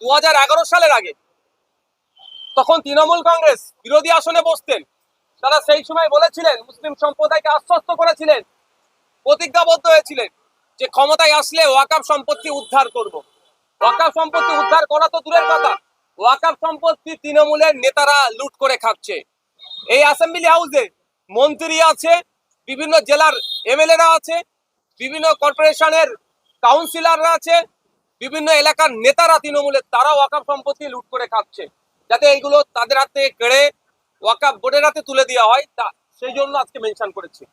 দু হাজার এগারো সালের আগে। তখন তৃণমূল কংগ্রেস বিরোধী আসনে বসতেন। তারা সেই সময় বলেছিলেন, মুসলিম সম্প্রদায়কে আশ্বস্ত করেছিলেন, প্রতিজ্ঞাবদ্ধ হয়েছিলেন যে ক্ষমতায় আসলে ওয়াকাফ সম্পত্তি উদ্ধার করব। ওয়াকাফ সম্পত্তি উদ্ধার করা তো দূরের কথা। ওয়াকাফ সম্পত্তি তৃণমূলের নেতারা লুট করে খাচ্ছে। এই অ্যাসেম্বলি হাউসে মন্ত্রী আছে, বিভিন্ন জেলার এমএলএরা আছে, বিভিন্ন কর্পোরেশনের কাউন্সিলররা আছে বিভিন্ন এলাকার নেতারা তৃণমূলের তারা ওয়াকাফ সম্পত্তি লুট করে খাচ্ছে। যাতে এইগুলো তাদের হাতে কেড়ে ওয়াকাফ বোর্ডের হাতে তুলে দেওয়া হয় তা সেই জন্য আজকে মেনশন করেছি।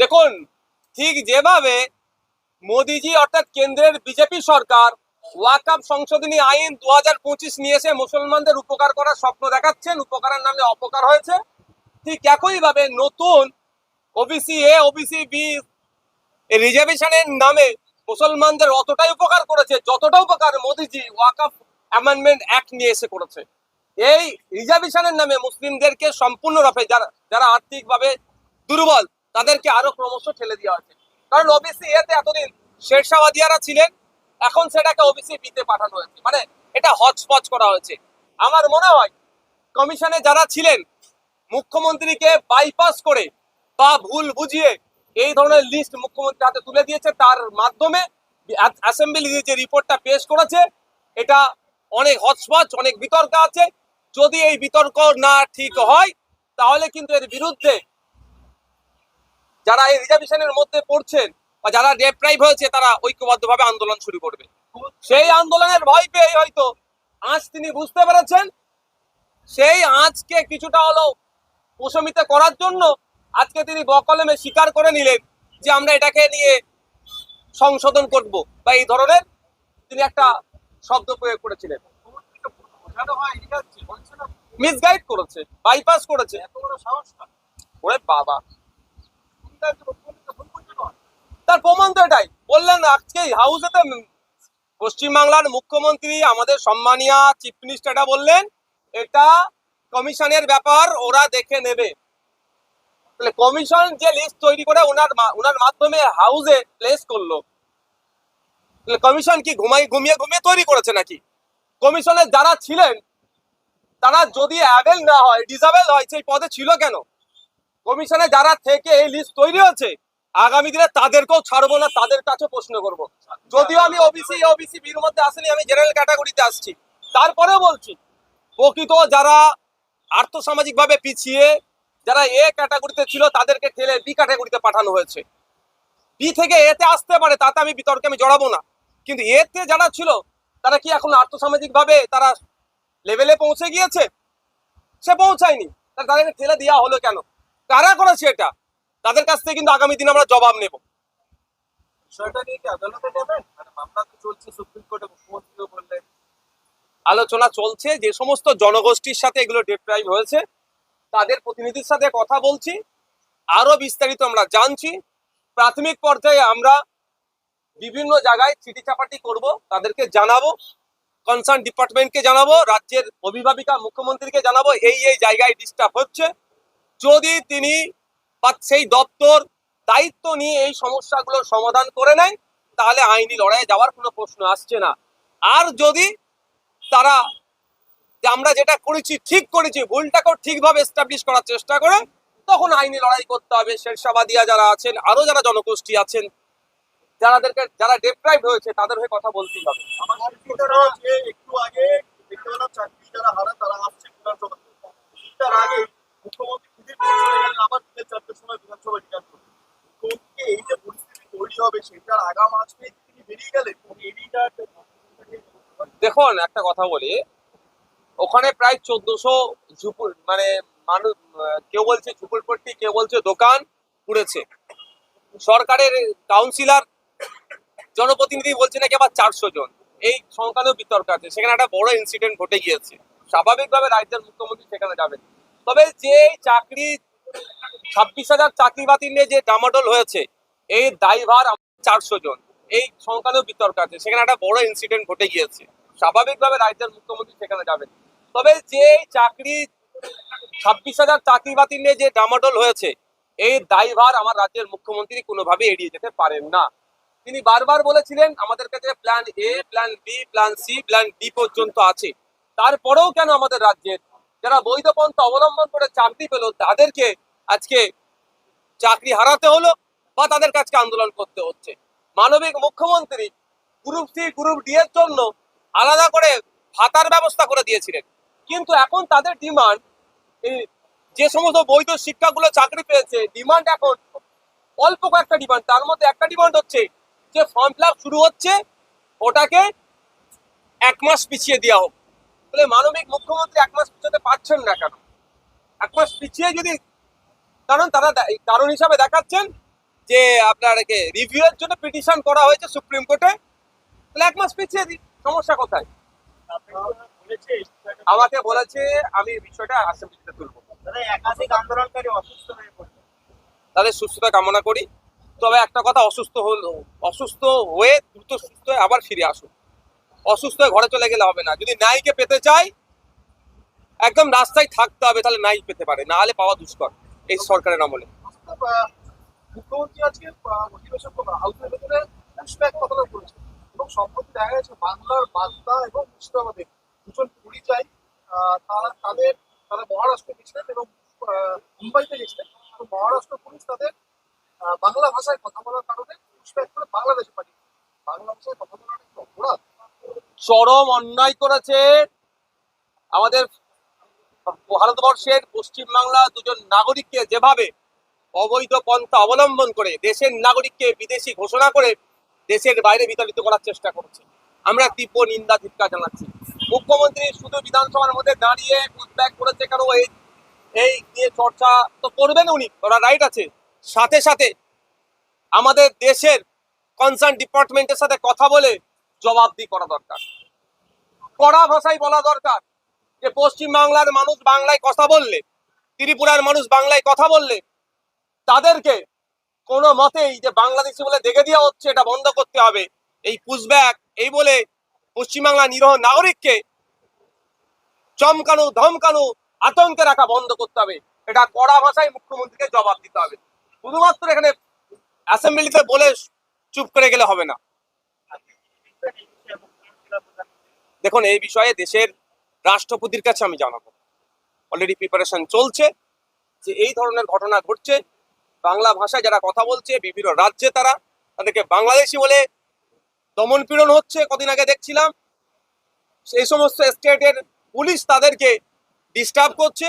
দেখুন ঠিক যেভাবে মোদিজি অর্থাৎ কেন্দ্রের বিজেপি সরকার ওয়াকাব সংশোধনী আইন দু হাজার পঁচিশ নিয়ে এসে মুসলমানদের উপকার করার স্বপ্ন দেখাচ্ছেন। উপকারের নামে অপকার হয়েছে। ঠিক একইভাবে নতুন ওবিসি এ ওবিসি বি রিজার্ভেশনের নামে মুসলমানদের অতটাই উপকার করেছে যতটা উপকার মোদিজি ওয়াকাফ অ্যামেন্ডমেন্ট অ্যাক্ট নিয়ে এসে করেছে। এই রিজার্ভেশনের নামে মুসলিমদেরকে সম্পূর্ণরূপে যারা যারা আর্থিকভাবে দুর্বল, তাদেরকে আরও ক্রমশ ঠেলে দেওয়া হয়েছে। কারণ ওবিসি এতে এতদিন শেরশাবাদিয়ারা ছিলেন। এখন সেটাকে ওবিসি বিতে পাঠানো হয়েছে। মানে এটা হচপচ করা হয়েছে। আমার মনে হয় কমিশনে যারা ছিলেন, মুখ্যমন্ত্রীকে বাইপাস করে বা ভুল বুঝিয়ে এই ধরনের লিস্ট মুখ্যমন্ত্রী হাতে তুলে দিয়েছে, তার মাধ্যমে অ্যাসেম্বলি যে রিপোর্টটা পেশ করেছে, এটা অনেক হচপচ অনেক বিতর্ক আছে। যদি এই বিতর্ক না ঠিক হয়, তাহলে কিন্তু এর বিরুদ্ধে যারা এই রিজার্ভেশনের মধ্যে পড়ছেন বা যারা ডেপ্রাইভ হয়েছে তারা ঐক্যবদ্ধভাবে আন্দোলন শুরু করবে। সেই আন্দোলনের ভয় পেয়ে হয়তো আজ তিনি বুঝতে পেরেছেন সেই আজকে কিছুটা হলো প্রশমিত করার জন্য আজকে তিনি বকলমে স্বীকার করে নিলেন যে আমরা এটাকে নিয়ে সংশোধন করব বা এই ধরনের তিনি একটা শব্দ প্রয়োগ করেছিলেন। মিসগাইড করেছে বাইপাস করেছে। এত বড় সাহসটা ওরে বাবা তিনি তার মুখ্যমন্ত্রীকে ভুল বুঝতে নয় তার প্রমাণ তো এটাই বললেন আজকে হাউসেতে পশ্চিমবাংলার মুখ্যমন্ত্রী, আমাদের সম্মানীয় চিফ মিনিস্টার বললেন, এটা কমিশনের ব্যাপার, ওরা দেখে নেবে। কমিশন যে লিস্ট তৈরি করে ওনার ওনার মাধ্যমে হাউসে প্লেস করল। কমিশন কি ঘুমাই ঘুমিয়ে ঘুমিয়ে তৈরি করেছে নাকি? কমিশনে যারা ছিলেন, তারা যদি অ্যাভেল না হয় ডিজাবেল হয়, সেই পদে ছিল কেন? কমিশনে যারা থেকে এই লিস্ট তৈরি হয়েছে আগামী দিনে তাদেরকেও ছাড়বো না, তাদের কাছে প্রশ্ন করব। যদিও আমি ওবিসি ওবিসি বির মধ্যে আসেনি, আমি জেনারেল ক্যাটাগরিতে আসছি। তারপরেও বলছি, প্রকৃত যারা আর্থসামাজিক ভাবে পিছিয়ে, যারা এ ক্যাটাগরিতে ছিল, তাদেরকে ঠেলে বি ক্যাটাগরিতে পাঠানো হয়েছে। বি থেকে এতে আসতে পারে, তাতে আমি বিতর্কে আমি জড়াবো না। কিন্তু এতে যারা ছিল, তারা কি এখন আর্থসামাজিক ভাবে তারা লেভেলে পৌঁছে গিয়েছে? সে পৌঁছায়নি। তাদেরকে ঠেলে দেওয়া হলো কেন? কারা করেছে এটা? তাদের কাছ থেকে কিন্তু আগামী দিনে আমরা জবাব নেব। মানে আলোচনা চলছে যে সমস্ত জনগোষ্ঠীর সাথে এগুলো ডেপ্রাইভ হয়েছে তাদের প্রতিনিধির সাথে কথা বলছি আরও বিস্তারিত আমরা জানছি। প্রাথমিক পর্যায়ে আমরা বিভিন্ন জায়গায় চিঠি চাপাটি করব তাদেরকে জানাব কনসার্ন ডিপার্টমেন্টকে জানাব রাজ্যের অভিভাবিকা মুখ্যমন্ত্রীকে জানাব এই এই জায়গায় ডিস্টার্ব হচ্ছে। যদি তিনি বা সেই দপ্তর দায়িত্ব নিয়ে এই সমস্যাগুলোর সমাধান করে নেয়, তাহলে আইনি লড়াইয়ে যাওয়ার কোনো প্রশ্ন আসছে না। আর যদি তারা আমরা যেটা করেছি, ঠিক করেছি, ভুলটাকেও ঠিকভাবে এস্টাবলিশ করার চেষ্টা করে, তখন আইনি লড়াই করতে হবে। শেরশাবাদিয়া যারা আছেন আরও যারা জনগোষ্ঠী আছেন, যারাদেরকে, যারা ডেপ্রাইভ হয়েছে, তাদের হয়ে কথা বলতেই হবে। একটু আগে মুখ্যমন্ত্রী দেখুন, একটা কথা বলি। ওখানে প্রায় চোদ্দশো ঝুপুর মানে মানুষ কেউ বলছে ঝুপুরপট্টি, কেউ বলছে দোকান পুড়েছে। সরকারের কাউন্সিলর জনপ্রতিনিধি বলছে নাকি আবার চারশো জন। এই সংখ্যানেও বিতর্ক আছে। সেখানে একটা বড় ইনসিডেন্ট ঘটে গিয়েছে। স্বাভাবিকভাবে রাজ্যের মুখ্যমন্ত্রী সেখানে যাবেন। তবে যে চাকরি ছাব্বিশ হাজার চাকরি বাতিল নিয়ে যে ডামাডোল হয়েছে, এই দায়ভার চারশো জন, এই সংখ্যানেও বিতর্ক আছে। সেখানে একটা বড় ইনসিডেন্ট ঘটে গিয়েছে। স্বাভাবিকভাবে রাজ্যের মুখ্যমন্ত্রী সেখানে যাবেন। তবে যে চাকরি ছাব্বিশ হাজার চাকরি বাতিল নিয়ে যে ডামাডোল হয়েছে, এই দায়ভার আমার রাজ্যের মুখ্যমন্ত্রী কোনোভাবে এড়িয়ে যেতে পারেন না। তিনি বারবার বলেছিলেন, আমাদের কাছে plan A plan B plan C plan D পর্যন্ত আছে। তারপরেও কেন আমাদের রাজ্যের যারা বৈধ পন্থা অবলম্বন করে চাকরি পেল, তাদেরকে আজকে চাকরি হারাতে হলো বা তাদের কাছে আন্দোলন করতে হচ্ছে। মানবিক মুখ্যমন্ত্রী গ্রুপ সি, গ্রুপ ডি এর জন্য আলাদা করে ভাতার ব্যবস্থা করে দিয়েছিলেন। কিন্তু এখন তাদের ডিমান্ড যে সমস্ত বৈধ শিক্ষাগুলো চাকরি পেয়েছে ডিমান্ড এখন অল্প কয়েকটা ডিমান্ড তার মধ্যে একটা ডিমান্ড হচ্ছে যে ফর্ম ফিল শুরু হচ্ছে, ওটাকে এক মাস পিছিয়ে দেওয়া হোক। তাহলে মানবিক মুখ্যমন্ত্রী এক মাস পিছাতে পারছেন না কেন? এক মাস পিছিয়ে যদি কারণ তারা কারণ হিসাবে দেখাচ্ছেন যে আপনার রিভিউ এর জন্য পিটিশন করা হয়েছে সুপ্রিম কোর্টে। তাহলে এক মাস পিছিয়ে দিই সমস্যা কোথায়? আমাকে বলেছে আমি বিষয়টা অ্যাসেম্বলিতে তুলবো। তারা একাধিক আন্দোলনকারী অসুস্থ হয়ে পড়ছে তাদের সুস্থতা কামনা করি। তবে একটা কথা অসুস্থ হলো অসুস্থ হয়ে দ্রুত সুস্থ হয়ে আবার ফিরে আসুন। অসুস্থ হয়ে ঘরে চলে গেলে হবে না। যদি নাইকে পেতে চাই, একদম রাস্তায় থাকতে হবে, তাহলে নাই পেতে পারে না হলে পাওয়া দুষ্কর, এই সরকারের আমলে। মুখ্যমন্ত্রী কথাটা এবং দেখা বাংলার এবং দুজন তারা তাদের, তারা মহারাষ্ট্রে এবং মুম্বাইতে মহারাষ্ট্র তাদের বাংলা ভাষায় কথা বলার কারণে বাংলাদেশে পাঠিয়ে বাংলা ভাষায় কথা বলার অপরাধ? চরম অন্যায় করেছে। আমাদের ভারতবর্ষের পশ্চিমবাংলা দুজন নাগরিককে যেভাবে অবৈধ পন্থা অবলম্বন করে দেশের নাগরিককে বিদেশি ঘোষণা করে দেশের বাইরে বিতাড়িত করার চেষ্টা করছে। আমরা তীব্র নিন্দা, ধিক্কার জানাচ্ছি। মুখ্যমন্ত্রী শুধু বিধানসভার মধ্যে দাঁড়িয়ে উদ্বেগ করেছে কেন? এই এই নিয়ে চর্চা তো করবেন উনি, ওরা রাইট আছে। সাথে সাথে আমাদের দেশের কনসার্ন ডিপার্টমেন্টের সাথে কথা বলে জবাবদি করা দরকার। কড়া ভাষায় বলা দরকার যে পশ্চিম বাংলার মানুষ বাংলায় কথা বললে, ত্রিপুরার মানুষ বাংলায় কথা বললে, তাদেরকে কোনো মতেই যে বাংলাদেশি বলে দেখে দেওয়া হচ্ছে, এটা বন্ধ করতে হবে। এই পুশব্যাক এই বলে পশ্চিমবাংলা নিরহ নাগরিককে চমকানো, ধমকানো, আতঙ্কে রাখা বন্ধ করতে হবে। এটা কড়া ভাষায় মুখ্যমন্ত্রীকে জবাব দিতে হবে। শুধুমাত্র এখানে অ্যাসেম্বলিতে বলে চুপ করে গেলে হবে না। দেখুন, এই বিষয়ে দেশের রাষ্ট্রপতির কাছে আমি জানাব। অলরেডি প্রিপারেশন চলছে যে এই ধরনের ঘটনা ঘটছে। বাংলা ভাষায় যারা কথা বলছে, বিভিন্ন রাজ্যে তারা, তাদেরকে বাংলাদেশি বলে দমন পীড়ন হচ্ছে, কদিন আগে দেখছিলাম। সেই সমস্ত স্টেটের পুলিশ তাদেরকে ডিস্টার্ব করছে,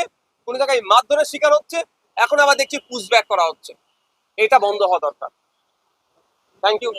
কোনো জায়গায় মারধরের শিকার হচ্ছে। এখন আবার দেখছি পুশব্যাক করা হচ্ছে। এটা বন্ধ হওয়া দরকার। Thank you